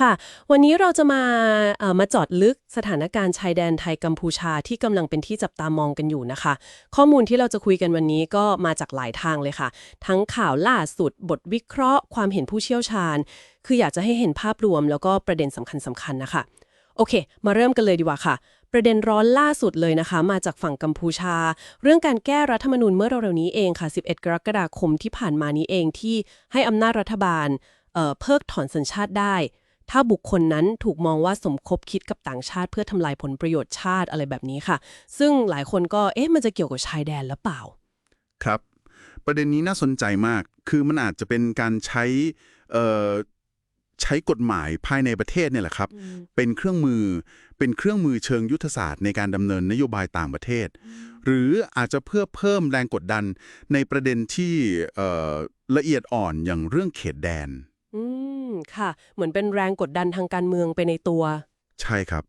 ค่ะ วันนี้เราจะมาเอ่อมาจอดลึกสถานการณ์ชายแดนไทยกัมพูชาที่กำลังเป็นที่จับตามองกันอยู่นะคะ ข้อมูลที่เราจะคุยกันวันนี้ก็มาจากหลายทางเลยค่ะ ทั้งข่าวล่าสุด บทวิเคราะห์ ความเห็นผู้เชี่ยวชาญ คืออยากจะให้เห็นภาพรวมแล้วก็ประเด็นสำคัญสคัญๆนะคะ โอเค มาเริ่มกันเลยดีกว่าค่ะ ประเด็นร้อนล่าสุดเลยนะคะ มาจากฝั่งกัมพูชา เรื่องการแก้รัฐธรรมนูญเมื่อเร็วๆนี้เองค่ะ 11 กรกฎาคมที่ผ่านมานี้เองที่ให้อำนาจรัฐบาลเเพิกถอนสัญชาติได้ ถ้าบุคคลนั้นถูกมองว่าสมคบคิดกับต่างชาติ เพื่อทำลายผลประโยชน์ชาติอะไรแบบนี้ค่ะ ซึ่งหลายคนก็เอ๊ะมันจะเกี่ยวกับชายแดนหรือเปล่า ครับ ประเด็นนี้น่าสนใจมาก คือมันอาจจะเป็นการใช้เอ่อใช้กฎหมายภายในประเทศเนี่ยแหละครับ เป็นเครื่องมือเป็นเครื่องมือเชิงยุทธศาสตร์ในการดำเนินนโยบายต่างประเทศ หรืออาจจะเพื่อเพิ่มแรงกดดันในประเด็นที่เอ่อละเอียดอ่อนอย่างเรื่องเขตแดนอืม ค่ะ เหมือนเป็นแรงกดดันทางการเมืองไปในตัว ใช่ครับ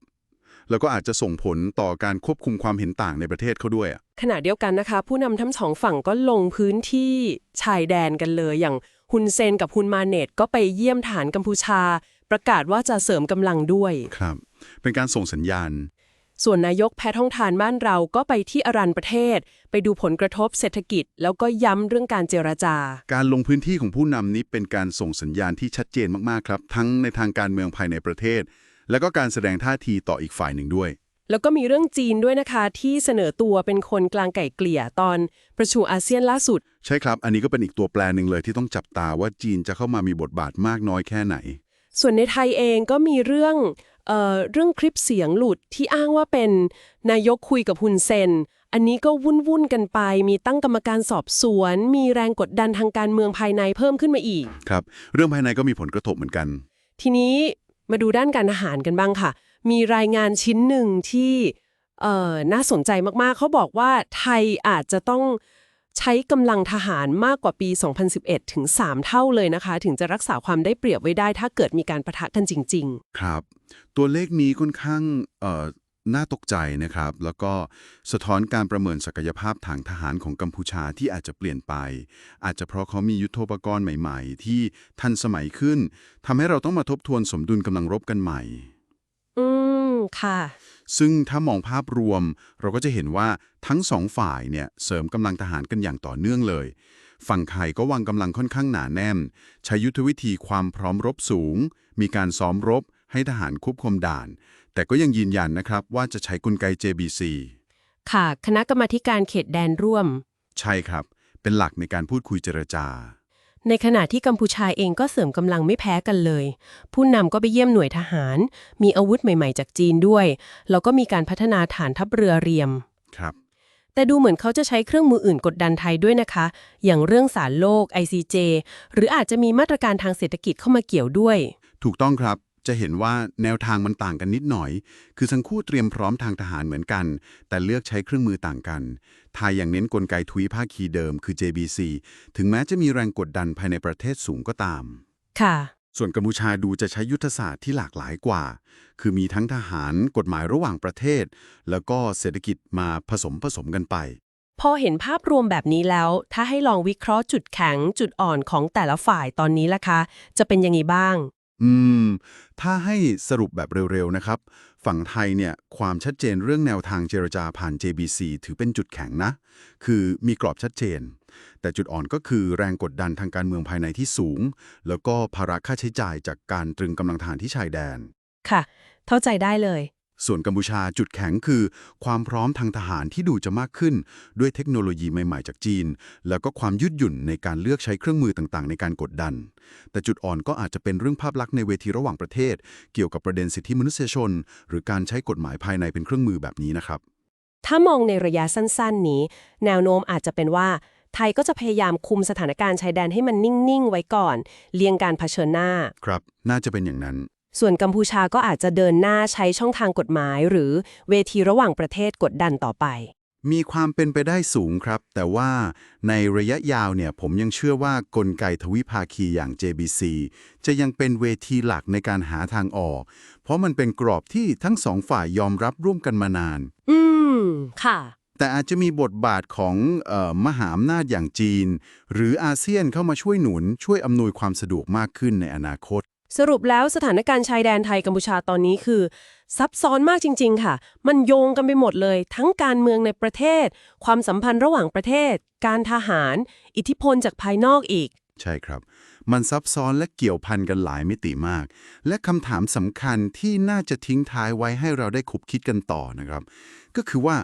แล้วก็อาจจะส่งผลต่อการควบคุมความเห็นต่างในประเทศเขาด้วยอะขณะเดียวกันนะคะ ผู้นำทั้งสองฝั่งก็ลงพื้นที่ชายแดนกันเลย อย่างฮุนเซนกับฮุนมาเนตก็ไปเยี่ยมฐานกัมพูชา ประกาศว่าจะเสริมกำลังด้วย ครับ เป็นการส่งสัญญาณ ส่วนนายกแพทองทานบ้านเราก็ไปที่อรันประเทศ ไปดูผลกระทบเศรษฐกิจ แล้วก็ย้ำเรื่องการเจรจา การลงพื้นที่ของผู้นำนี้เป็นการส่งสัญญาณที่ชัดเจนมากๆครับ ทั้งในทางการเมืองภายในประเทศ แล้วก็การแสดงท่าทีต่ออีกฝ่ายหนึ่งด้วย แล้วก็มีเรื่องจีนด้วยนะคะ ที่เสนอตัวเป็นคนกลางไก่เกลี่ยตอนประชุมอาเซียนล่าสุด ใช่ครับ อันนี้ก็เป็นอีกตัวแปรหนึ่งเลยที่ต้องจับตาว่าจีนจะเข้ามามีบทบาทมากน้อยแค่ไหน ส่วนในไทยเองก็มีเรื่องเอ่อเรื่องคลิปเสียงหลุดที่อ้างว่าเป็นนายกคุยกับฮุนเซน อันนี้ก็วุ่นวุ่นๆกันไป มีตั้งกรรมการสอบสวน มีแรงกดดันทางการเมืองภายในเพิ่มขึ้นมาอีก ครับ เรื่องภายในก็มีผลกระทบเหมือนกัน ทีนี้มาดูด้านการทหารกันบ้างค่ะ มีรายงานชิ้นหนึ่งที่เอ่อน่าสนใจมากๆ เขาบอกว่าไทยอาจจะต้อง ใช้กำลังทหารมากกว่าปี 2011 ถึง 3 เท่าเลยนะคะ ถึงจะรักษาความได้เปรียบไว้ได้ ถ้าเกิดมีการประทะกันจริงครับ ตัวเลขนี้ค่อนข้างเอ่อน่าตกใจนะครับ แล้วก็สะท้อนการประเมินศักยภาพทางทหารของกัมพูชาที่อาจจะเปลี่ยนไป อาจจะเพราะเขามียุทโธปกรณ์ใหม่ ๆ ที่ทันสมัยขึ้นทำให้เราต้องมาทบทวนสมดุลกำลังรบกันใหม่ๆอืม ค่ะ ซึ่งถ้ามองภาพรวม เราก็จะเห็นว่าทั้งสองฝ่ายเนี่ยเสริมกำลังทหารกันอย่างต่อเนื่องเลย ฝั่งไทยก็วางกำลังค่อนข้างหนาแน่น ใช้ยุทธวิธีความพร้อมรบสูง มีการซ้อมรบ ให้ทหารควบคุมด่าน แต่ก็ยังยืนยันนะครับว่าจะใช้กลไก JBC ค่ะ คณะกรรมาธิการเขตแดนร่วม ใช่ครับ เป็นหลักในการพูดคุยเจรจา ในขณะที่กัมพูชาเองก็เสริมกำลังไม่แพ้กันเลย ผู้นำก็ไปเยี่ยมหน่วยทหาร มีอาวุธใหม่ๆจากจีนด้วย แล้วก็มีการพัฒนาฐานทัพเรือเรียม ครับ แต่ดูเหมือนเขาจะใช้เครื่องมืออื่นกดดันไทยด้วยนะคะ อย่างเรื่องสารโลก ICJ หรืออาจจะมีมาตรการทางเศรษฐกิจเข้ามาเกี่ยวด้วย ถูกต้องครับ จะเห็นว่าแนวทางมันต่างกันนิดหน่อย คือทั้งคู่เตรียมพร้อมทางทหารเหมือนกัน แต่เลือกใช้เครื่องมือต่างกัน ไทยอย่างเน้นกลไกทวิภาคีเดิมคือ JBC ถึงแม้จะมีแรงกดดันภายในประเทศสูงก็ตาม ค่ะ ส่วนกัมพูชาดูจะใช้ยุทธศาสตร์ที่หลากหลายกว่า คือมีทั้งทหารกฎหมายระหว่างประเทศ แล้วก็เศรษฐกิจมาผสมผสมกันไป พอเห็นภาพรวมแบบนี้แล้ว ถ้าให้ลองวิเคราะห์จุดแข็งจุดอ่อนของแต่ละฝ่ายตอนนี้ล่ะคะ จะเป็นยังไงบ้าง อืม ถ้าให้สรุปแบบเร็ว ๆ นะครับ ฝั่งไทยเนี่ย ความชัดเจนเรื่องแนวทางเจรจาผ่าน JBC ถือเป็นจุดแข็งนะ คือมีกรอบชัดเจน แต่จุดอ่อนก็คือแรงกดดันทางการเมืองภายในที่สูง แล้วก็ภาระค่าใช้จ่ายจากการตรึงกำลังทหารที่ชายแดน ค่ะ เข้าใจได้เลย ส่วนกัมพูชาจุดแข็งคือ ความพร้อมทางทหารที่ดูจะมากขึ้น ด้วยเทคโนโลยีใหม่ๆจากจีน แล้วก็ความยืดหยุ่นในการเลือกใช้เครื่องมือต่างๆ ในการกดดัน แต่จุดอ่อนก็อาจจะเป็นเรื่องภาพลักษณ์ในเวทีระหว่างประเทศ เกี่ยวกับประเด็นสิทธิมนุษยชน หรือการใช้กฎหมายภายในเป็นเครื่องมือแบบนี้นะครับถ้ามองในระยะสั้น ๆ นี้ แนวโน้มอาจจะเป็นว่า ไทยก็จะพยายามคุมสถานการณ์ชายแดนให้มันนิ่ง ๆ ไว้ก่อน เลี่ยงการเผชิญหน้า ครับ น่าจะเป็นอย่างนั้น ส่วนกัมพูชาก็อาจจะเดินหน้าใช้ช่องทางกฎหมาย หรือเวทีระหว่างประเทศกดดันต่อไป มีความเป็นไปได้สูงครับ แต่ว่าในระยะยาวเนี่ยผมยังเชื่อว่ากลไกทวิภาคีอย่าง JBC จะยังเป็นเวทีหลักในการหาทางออก เพราะมันเป็นกรอบที่ทั้งสองฝ่ายยอมรับร่วมกันมานาน อืม ค่ะ แต่อาจจะมีบทบาทของเออมหาอำนาจอย่างจีน หรืออาเซียนเข้ามาช่วยหนุนช่วยอำนวยความสะดวกมากขึ้นในอนาคต สรุปแล้วสถานการณ์ชายแดนไทยกัมพูชาตอนนี้คือ ซับซ้อนมากจริง ๆ ค่ะ มันโยงกันไปหมดเลย ทั้งการเมืองในประเทศ ความสัมพันธ์ระหว่างประเทศ การทหาร อิทธิพลจากภายนอกอีก ใช่ครับ มันซับซ้อนและเกี่ยวพันกันหลายมิติมาก และคำถามสำคัญที่น่าจะทิ้งท้ายไว้ให้เราได้คุบคิดกันต่อนะครับ ก็คือว่า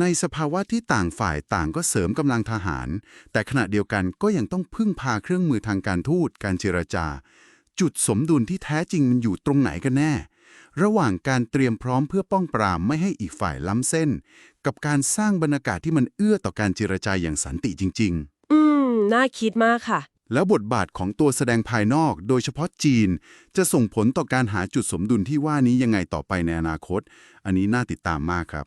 ในสภาวะที่ต่างฝ่ายต่างก็เสริมกำลังทหาร แต่ขณะเดียวกันก็ยังต้องพึ่งพาเครื่องมือทางการทูตการเจรจา จุดสมดุลที่แท้จริงมันอยู่ตรงไหนกันแน่ ระหว่างการเตรียมพร้อมเพื่อป้องปรามไม่ให้อีกฝ่ายล้ำเส้น กับการสร้างบรรยากาศที่มันเอื้อต่อการเจรจาอย่างสันติจริง ๆ อืม น่าคิดมากค่ะ แล้วบทบาทของตัวแสดงภายนอก โดยเฉพาะจีน จะส่งผลต่อการหาจุดสมดุลที่ว่านี้ยังไงต่อไปในอนาคต อันนี้น่าติดตามมากครับ